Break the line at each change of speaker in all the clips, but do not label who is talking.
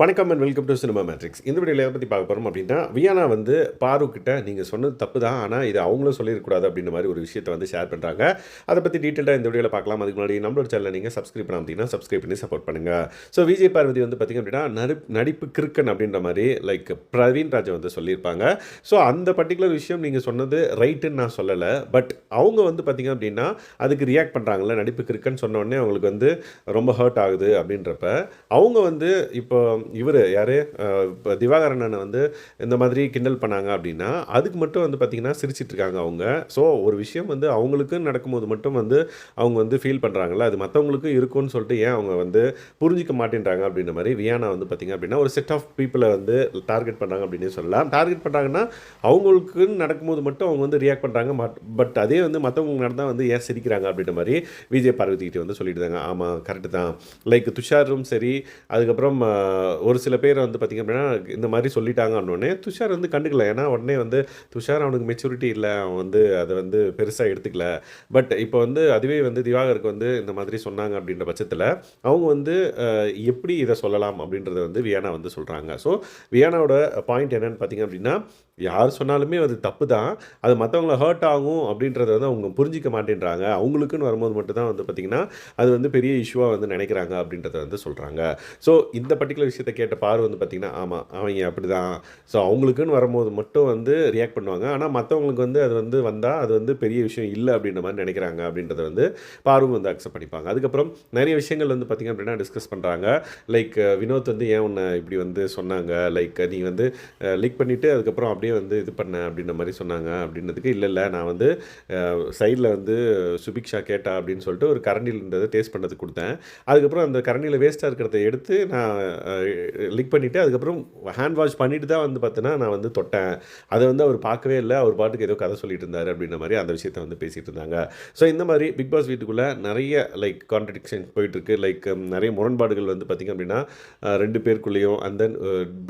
வணக்கம் and welcome to cinema matrix இந்த வீடியோவில் எதை பற்றி பார்க்க போகிறோம் அப்படின்னா வியானா வந்து பாருக்கிட்ட நீங்கள் சொன்னது தப்பு தான் ஆனால் இது அவங்களும் சொல்லியிருக்கூடாது அப்படின்ற மாதிரி ஒரு விஷயத்தை வந்து ஷேர் பண்ணுறாங்க அதை பற்றி டீட்டெயிலாக இந்த வீடியோவில் பார்க்கலாம். அதுக்கு முன்னாடி நம்மளோட சேனலை நீங்கள் சப்ஸ்கிரைப் பண்ண அப்படின்னா சப்ஸ்கிரைப் பண்ணி சப்போர்ட் பண்ணுங்கள் ஸோ விஜய் பார்வதி வந்து பார்த்திங்க அப்படின்னா நடிப் நடிப்பு கிறுக்கன் அப்படின்ற மாதிரி லைக் பிரவீன் ராஜா வந்து சொல்லியிருப்பாங்க. ஸோ அந்த பர்டிகுலர் விஷயம் நீங்கள் சொன்னது ரைட்டுன்னு நான் சொல்லலை. பட் அவங்க வந்து பார்த்திங்க அப்படின்னா அதுக்கு ரியாக்ட் பண்ணுறாங்கல்ல நடிப்பு கிறுக்கன் சொன்ன உடனே அவங்களுக்கு வந்து ரொம்ப ஹர்ட் ஆகுது அப்படின்றப்ப அவங்க வந்து இப்போ இவர் யார்? இப்போ திவாகரன் வந்து இந்த மாதிரி கிண்டல் பண்ணாங்க அப்படின்னா அதுக்கு மட்டும் வந்து பார்த்திங்கன்னா சிரிச்சிட்டு இருக்காங்க அவங்க. ஸோ ஒரு விஷயம் வந்து அவங்களுக்கு நடக்கும்போது மட்டும் வந்து அவங்க வந்து ஃபீல் பண்ணுறாங்கல்ல அது மற்றவங்களுக்கும் இருக்கும்னு சொல்லிட்டு ஏன் அவங்க வந்து புரிஞ்சிக்க மாட்டேன்றாங்க அப்படின்ற மாதிரி வியானா வந்து பார்த்திங்க அப்படின்னா ஒரு செட் ஆஃப் பீப்புளை வந்து டார்கெட் பண்ணுறாங்க அப்படின்னு சொல்லலாம். டார்கெட் பண்ணுறாங்கன்னா அவங்களுக்கு நடக்கும்போது மட்டும் அவங்க வந்து ரியாக்ட் பண்ணுறாங்க பட் அதே வந்து மற்றவங்க நடந்தால் வந்து ஏன் சிரிக்கிறாங்க அப்படின்ற மாதிரி விஜய் பார்வதி வந்து சொல்லிட்டு ஆமாம் கரெக்டு தான். லைக் துஷாரும் சரி அதுக்கப்புறம் ஒரு சில பேர் வந்து பார்த்திங்க அப்படின்னா இந்த மாதிரி சொல்லிட்டாங்க அப்படின்னே துஷார் வந்து கண்டுக்கல. ஏன்னா உடனே வந்து துஷார் அவனுக்கு மெச்சூரிட்டி இல்லை. அவன் வந்து அதை வந்து பெருசாக எடுத்துக்கல. பட் இப்போ வந்து அதுவே வந்து திவாகருக்கு வந்து இந்த மாதிரி சொன்னாங்க அப்படின்ற பட்சத்தில் அவங்க வந்து எப்படி இதை சொல்லலாம் அப்படின்றத வந்து வியானா வந்து சொல்கிறாங்க ஸோ வியானாவோட பாயிண்ட் என்னன்னு பார்த்தீங்க அப்படின்னா யார் சொன்னாலுமே அது தப்பு தான் அது மற்றவங்கள ஹர்ட் ஆகும் அப்படின்றத வந்து அவங்க புரிஞ்சிக்க மாட்டேன்றாங்க. அவங்களுக்குன்னு வரும்போது மட்டும் தான் வந்து பார்த்திங்கன்னா அது வந்து பெரிய இஷ்யூவாக வந்து நினைக்கிறாங்க அப்படின்றத வந்து சொல்கிறாங்க ஸோ இந்த பர்டிகுலர் விஷயத்தை கேட்ட பார்வை வந்து பார்த்திங்கன்னா ஆமாம் அவங்க அப்படி தான் ஸோ அவங்களுக்குன்னு வரும்போது மட்டும் வந்து ரியாக்ட் பண்ணுவாங்க. ஆனால் மற்றவங்களுக்கு வந்து அது வந்து வந்தால் அது வந்து பெரிய விஷயம் இல்லை அப்படின்ற மாதிரி நினைக்கிறாங்க அப்படின்றத வந்து பாரும் வந்து அக்செப்ட் பண்ணிப்பாங்க. அதுக்கப்புறம் நிறைய விஷயங்கள் வந்து பார்த்திங்க அப்படின்னா டிஸ்கஸ் பண்ணுறாங்க லைக் வினோத் வந்து ஏன் உன்னை இப்படி வந்து சொன்னாங்க? லைக் நீ வந்து லீக் பண்ணிவிட்டு அதுக்கப்புறம் அப்படியே வந்து இது பண்ண அப்படின்ற மாதிரி சொன்னாங்க அப்படின்றதுக்கு இல்லை இல்லை நான் வந்து சைடில் வந்து சுபிக்ஷா கேட்டா அப்படின்னு சொல்லிட்டு ஒரு கரண்டியில் இருந்ததை டேஸ்ட் பண்ணதுக்கு கொடுத்தேன். அதுக்கப்புறம் அந்த கரண்டியில் வேஸ்ட்டாக இருக்கிறத எடுத்து நான் லிக் பண்ணிவிட்டு அதுக்கப்புறம் ஹேண்ட் வாஷ் பண்ணிட்டு தான் வந்து பார்த்தோன்னா நான் வந்து தொட்டேன். அதை வந்து அவர் பார்க்கவே இல்லை. அவர் பாட்டுக்கு ஏதோ கதை சொல்லிட்டு இருந்தார் அப்படின்ற மாதிரி அந்த விஷயத்தை வந்து பேசிகிட்டு இருந்தாங்க. ஸோ இந்த மாதிரி பிக் பாஸ் வீட்டுக்குள்ளே நிறைய லைக் கான்ட்ரடிக்ஷன் போயிட்டுருக்கு லைக் நிறைய முரண்பாடுகள் வந்து பார்த்திங்க அப்படின்னா ரெண்டு பேருக்குள்ளேயும் அண்ட் தென்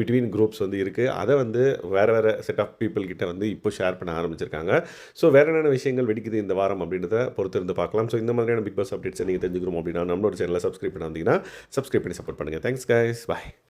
பிட்வீன் குரூப்ஸ் வந்து இருக்குது அதை வந்து வேறு வேறு செட் ஆஃப் பீப்புள் கிட்ட வந்து இப்போ ஷேர் பண்ண ஆரம்பிச்சிருக்காங்க. ஸோ வேறு என்னென்ன விஷயங்கள் வெடிக்குது இந்த வாரம் அப்படின்றத பொறுத்திருந்து பார்க்கலாம். ஸோ இந்த மாதிரியான பிக் பாஸ் அப்டேட்ஸை நீங்கள் தெரிஞ்சுக்கிறோம் அப்படின்னா நம்மளோட சேனலை சப்ஸ்கிரைப் பண்ண வந்தீங்கன்னா சப்ஸ்கிரைப் பண்ணி சப்போர்ட் பண்ணுங்கள் தேங்க்ஸ் கைஸ் பாய்